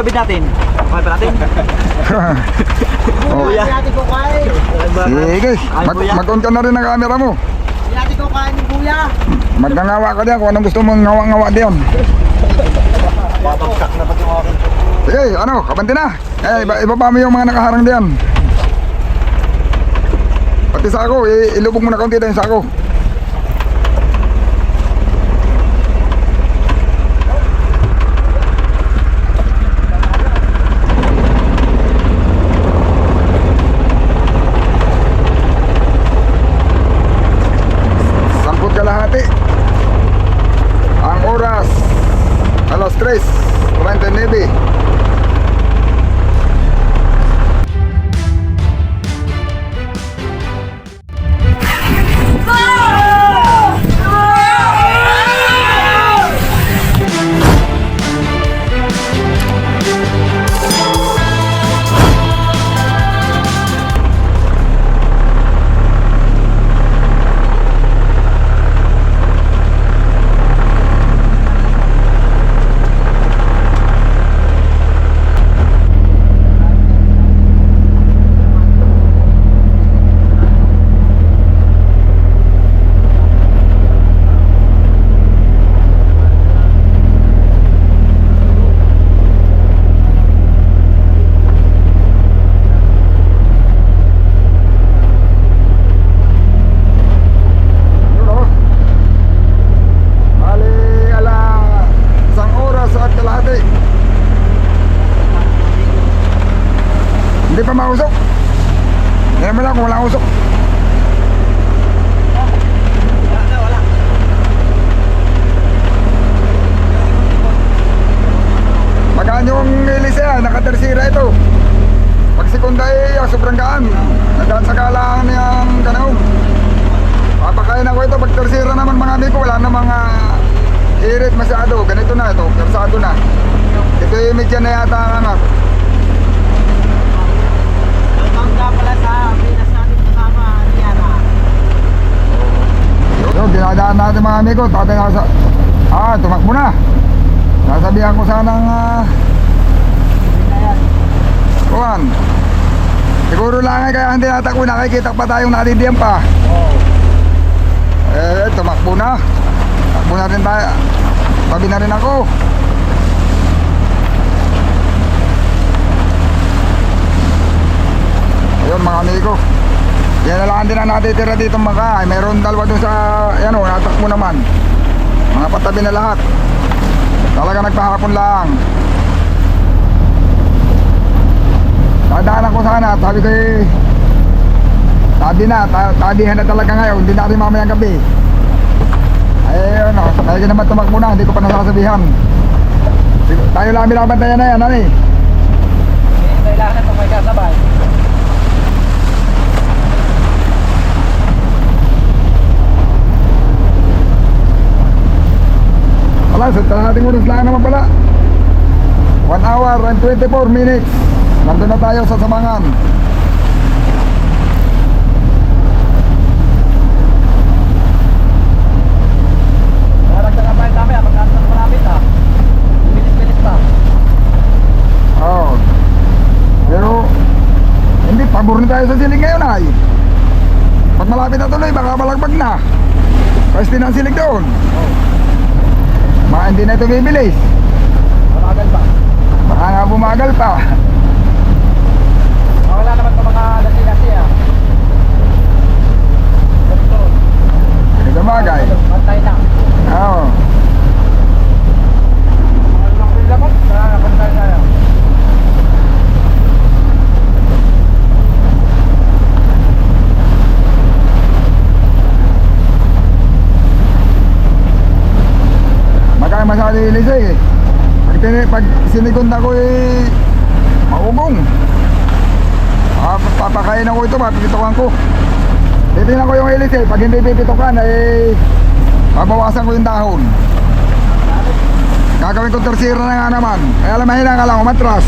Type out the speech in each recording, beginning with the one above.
Lobit natin. Okay pa natin. oh, Kuya. Yati ko kain. sige, mag, mag-on ka na rin ang camera mo. Yati ko kain ni kuya. Magnangawa ka diyan kung anong gusto mong ngawa-ngawa diyan. Babagsak na pati akin. Sige, ano, kabante na. Eh, iba, ibaba mo yung mga nakaharang diyan. Pati sako, i- ilubog mo na kaunti tayo yung sako. Hindi pa mausok. Yan mo lang kung walang usok. Magaan yung Elisea, nakatersira ito. Pag sekunda eh, sobrang gaan. Nadaan sa galaan niyang kanaong. Papakain ako ito pag tersira naman mga amigo, wala na mga irit masyado. Ganito na ito, tersado na. Ito yung medya na yata ang anak. Welcome ka pala sa Pinas natin kasama ni Yana. Yun, dinadaan mga amigo. Tatay na sa... Ah, tumakbo na. Sasabihan ko sanang... Uh, Kuhan. Siguro lang ay kaya hindi natakbo. Nakikita pa tayong nadidiyan pa. Eh, tumakbo na. Takbo na rin tayo. Tabi na rin ako. Ayun mga amigo. Yan na lang din ang natitira dito mga. Ay, mayroon dalawa dun sa, yan o, natakbo naman. Mga patabi na lahat. Talaga nagpahapon lang. Dadaanan ko sana, sabi ko eh, tabi na, ta tabihan na talaga ngayon, hindi na rin mamayang gabi. Ayun o, kaya naman tumakbo na, hindi ko pa nasasabihan. Tayo lang binabantayan na yan, ano eh. Kailangan pa may kasabay. Wala, sa kalahating oras lang naman pala. 1 hour and 24 minutes. Nandun na tayo sa Samangan. Oo. Pero, hindi, pabor na tayo sa siling ngayon ay. Pag malapit na tuloy, baka malagbag na. Pweste na ang silig doon. Baka hindi na ito bibilis. Matagal pa. Baka nga bumagal pa. Wala naman pa mga lasi-lasi ah. Ganito. Bagay. Pantay lang. Oo lamang lamang. Wala, pantay tayo. Magkaya masyado ilis eh. Pag, pag sinigunda ko eh, maugong. Ah, papakain ako ito, papipitokan ko. Titignan ko yung ilis eh. Pag hindi pipitokan eh, babawasan ko yung dahon. Gagawin ko tersira na nga naman. Kaya alam, mahina ka lang, umatras.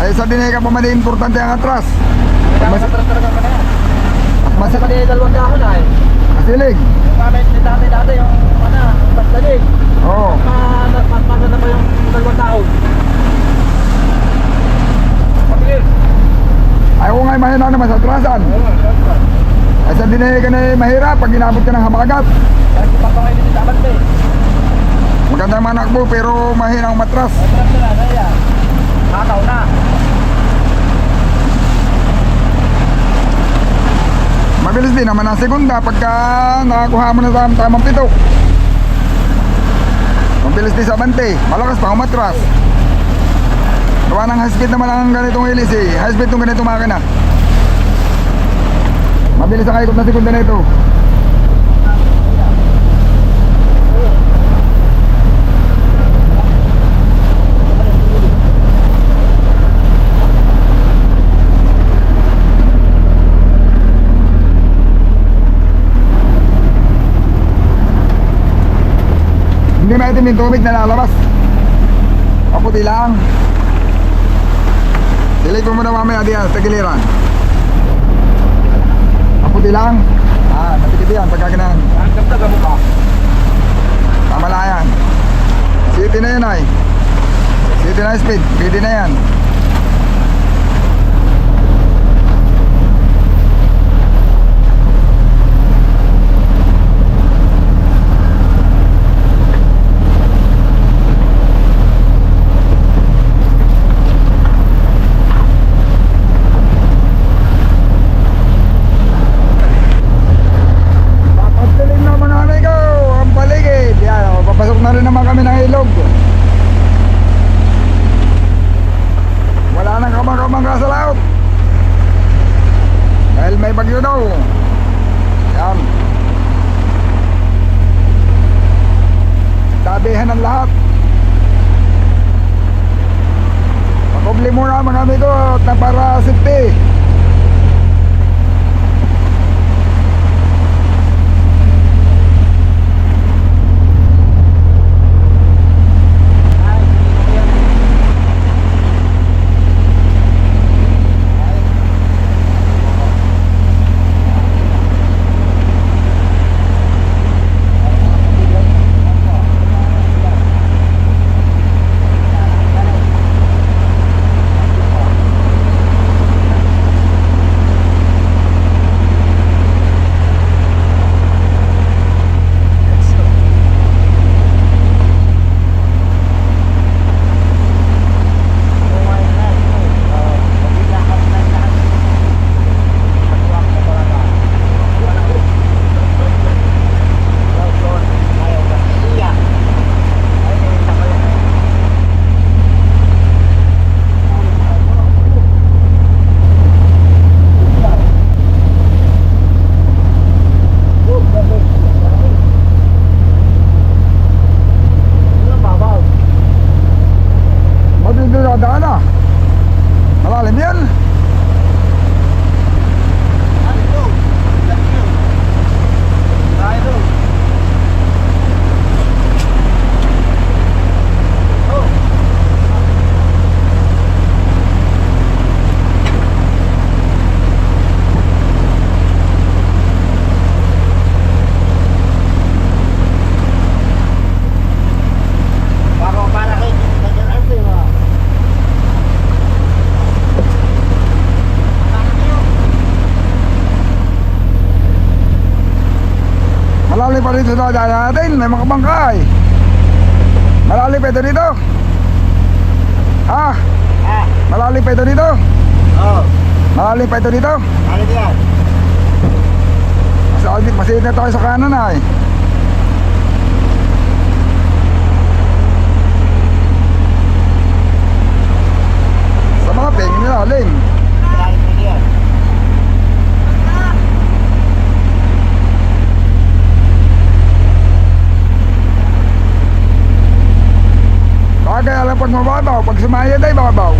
Ay sa dinika pa man importante ang atras. Kaya Mas, matras talaga ka na yan. mas, Kasi pati dalawang dahon ah eh. Masilig. Yung gamit ni dati-dati yung ano, bastalig. Oo. Ma, ma, ma, pa yung dalawang dahon. bilis. Ayaw nga mahina naman sa atrasan. Ay sa dinay ka na mahirap pag inabot ka ng hamagat. Kahit kung pagkaway din sa abante. Maganda ang manakbo pero mahina ang matras. Masarap na lang, kaya. Hataw na. Mabilis din naman ang segunda pagka nakakuha mo na sa tamang pitok. Mabilis din sa bante. Malakas pa umatras. Gawa ng high speed naman ang ganitong ilis eh. High speed itong ganitong makina. Mabilis ang ikot na segunda na ito. Hindi maitim yung tubig na lalabas. Kaputi lang. Silay ko muna mamaya diyan sa giliran. Kaputi lang. Ah, natikit yan pagka ganaan. Ang ganda ka mukha. Tama lang yan. City na yan ay. City na speed. Pwede na yan. Pagtilim na mga amigo, ang paligid. Yan, oh, papasok na rin naman kami ng ilog. Malalim pa dito sa daan natin. May mga bangkay. Malalim pa ito dito. Ha? Ah, Malalim pa ito dito. oh. Malalim pa ito dito. Ano diyan? Masalit, masalit na tayo sa kanan ay. Sa mga peng nilalim. Pag mababaw, pag sumaya tayo babaw.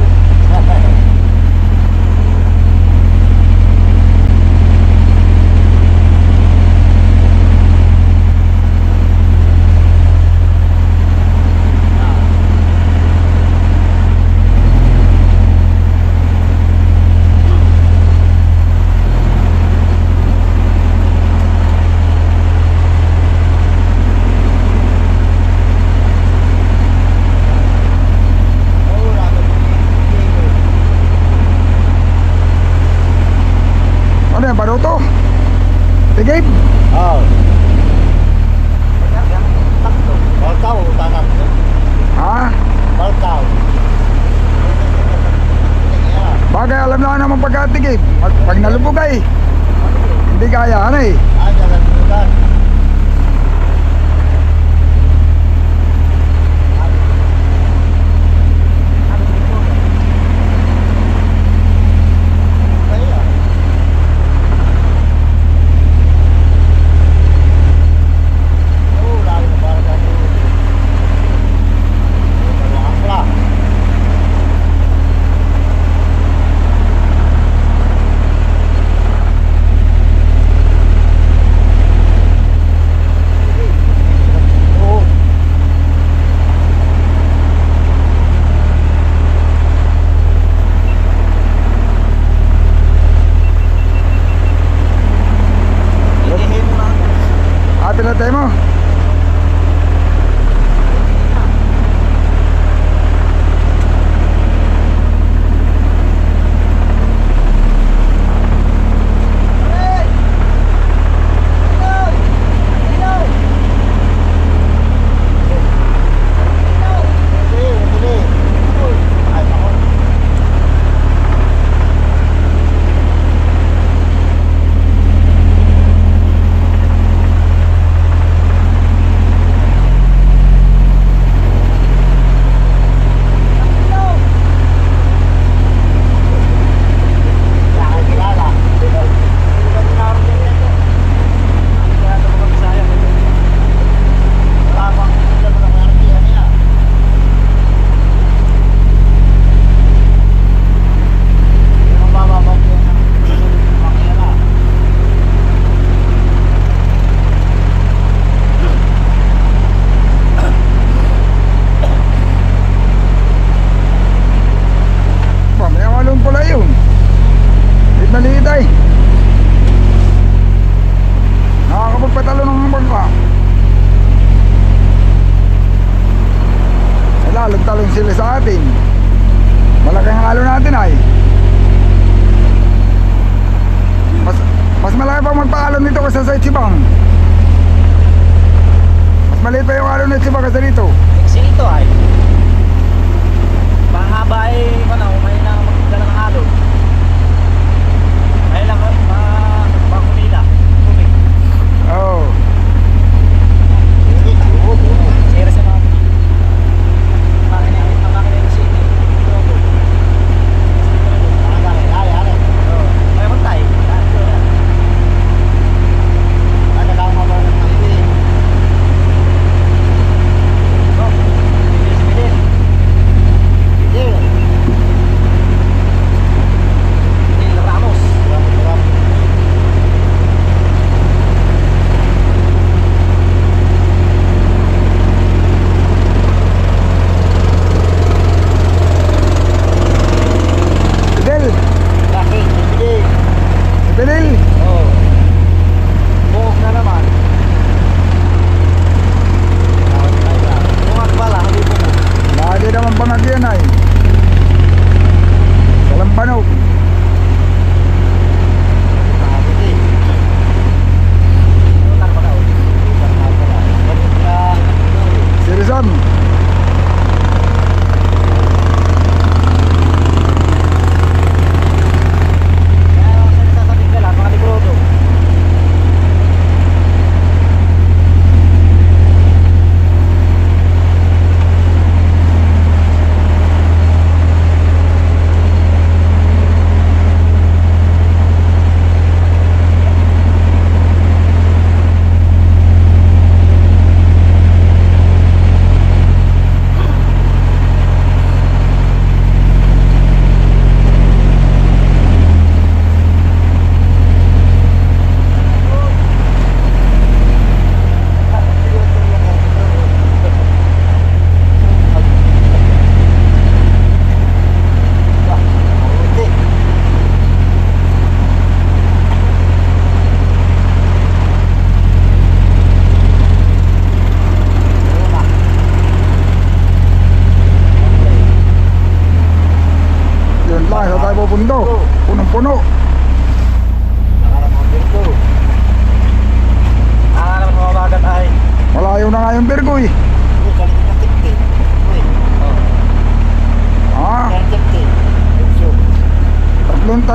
agad. Pag, pag nalubog ay, hindi kaya, ano eh.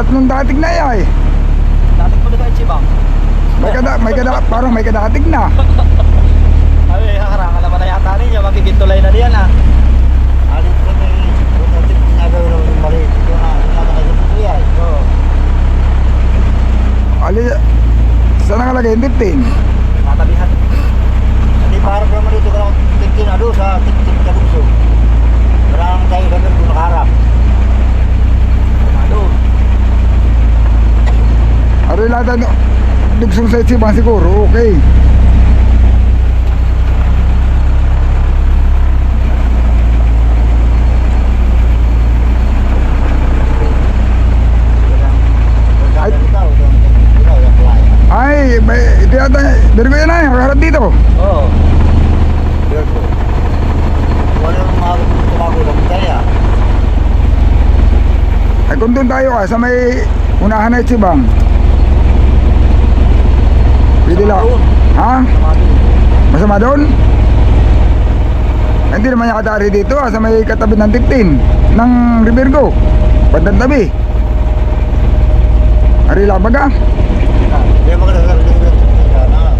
Nung dating na yan eh. Dating na kayo, Chibang. May kada, may kada, parang may kadatig na. Ay, harangan naman na yata ninyo. Magkikintulay na diyan, ah. Alit ko na yun. Kung natin ginagawa naman yung mali. Ito na, nakakagod ko yan. Ali, saan nakalagay yung 15? Tatabihan. Hindi parang naman dito ka tikin ado sa tikin ka bukso. Marang tayo kami kung nakaharap. Ano? Ari lahat ano, dugsong sa itsibang siguro, okay. Ay. May, ito yata, dari ko yan ay, harap dito. Oo. Dito. Wala nang mga tumago ng kaya. Ay kung doon tayo ka, sa may unahan na itsibang. Pwede lang. Ha? Masama doon? Hindi naman yung katari dito ah, sa may katabi ng 15 ng Rivergo. Bandang tabi. Ari labag ah. Hindi mo kada sarili ko sana.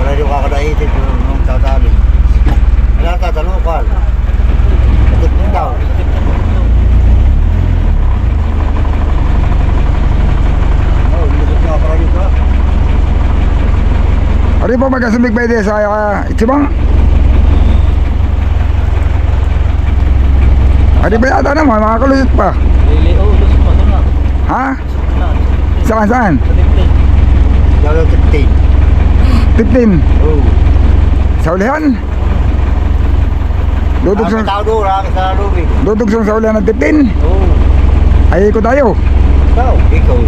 Wala yung kakadahitin yung nung tatali. Wala ka talukal. Katit din daw. Oh, likod nga para dito. Ari po magkasumig pwede sa uh, itsibang. Ari ba yata naman, makakalusot pa. Lili, oh, lusot mo. Doon na. Ha? Saan saan? Sa dikting. Daw yung tipting. 15. Oh. Sa ulihan? Dudog Ang sa, tao doon, ang sa lubig. dudog sa sa ulihan ng 15. Oh. Ay, ko tayo. Ikaw. Ikaw.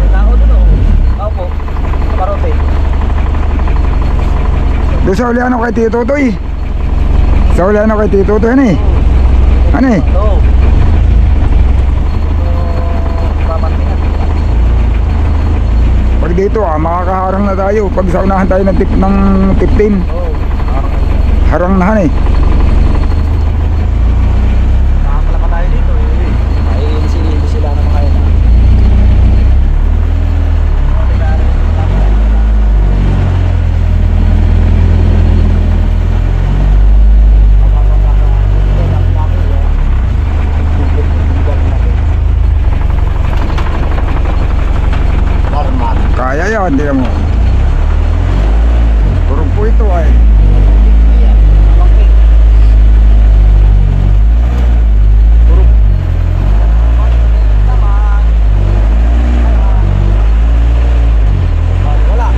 May tao doon, oh. Tao po. Kaparote. Doon sa ulihan ako kay Tito Toy. Sa ulihan ako kay Tito Toy, ano eh? Ano eh? Pag dito ah, makakaharang na tayo. Pag sa unahan tayo ng, tip, ng 15. Oo. Parang Harang na eh. nakakala pa tayo dito, eh. Ay, hindi sila ng mga yun, ah. Oh, di ba, ano yung tama? Normal. Kaya yan, hindi mo. Puro po ito ay. Wala.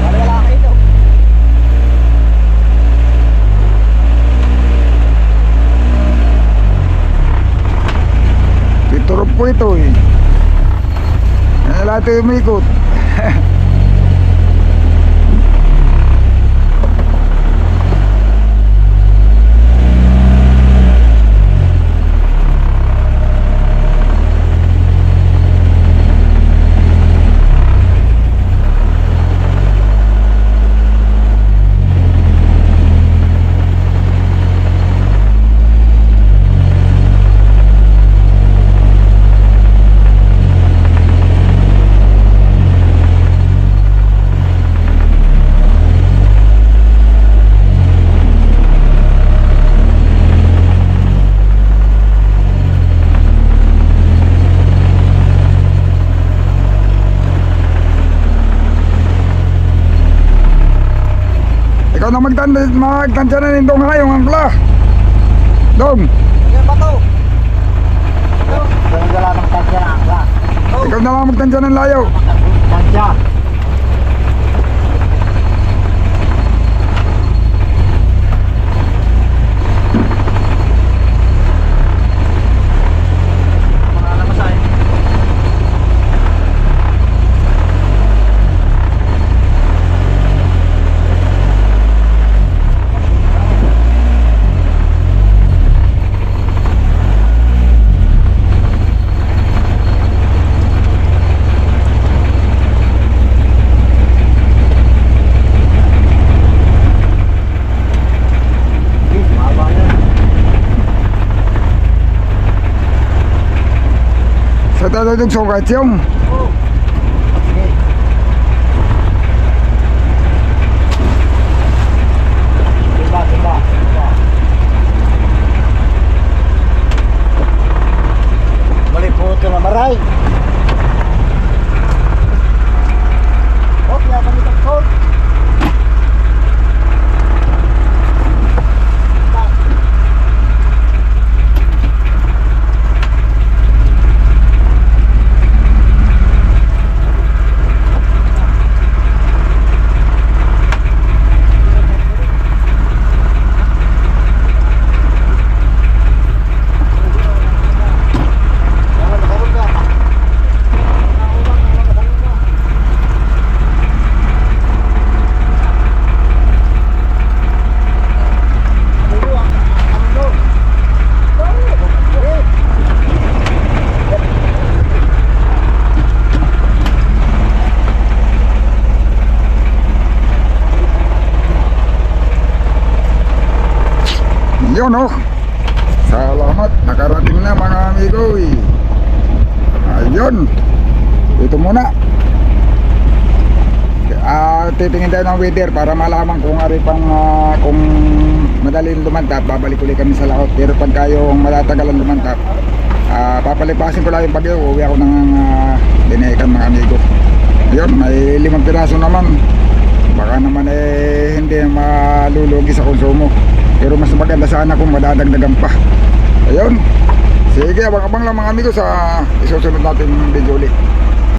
Wala wala kayo ito. Iturog po ito eh. Lahat yung umikot. Ikaw na magtanda, magtansya na nindong hayong angkla. Dong, Yan ba to? Ganun wala ng tansya na angla. ikaw na lang magtansya ng layo. Tansya. Mga lamasay. Ng sukat yung. Yun oh. Salamat. Nakarating na mga amigo. eh. Ayun. Ito muna. Ah, titingin tayo ng weather para malaman kung ari pang ah, kung madaling lumantap, babalik ulit kami sa laot. Pero pag kayong matatagalan lumantap, ah, papalipasin ko lang yung bagyo, uwi ako ng uh, dinekan mga amigo. Yun, may limang piraso naman. Baka naman eh hindi malulugi sa konsumo. Pero mas maganda sana kung madadagdagan pa. Ayun. Sige, abang-abang lang mga amigo sa isusunod natin video ulit.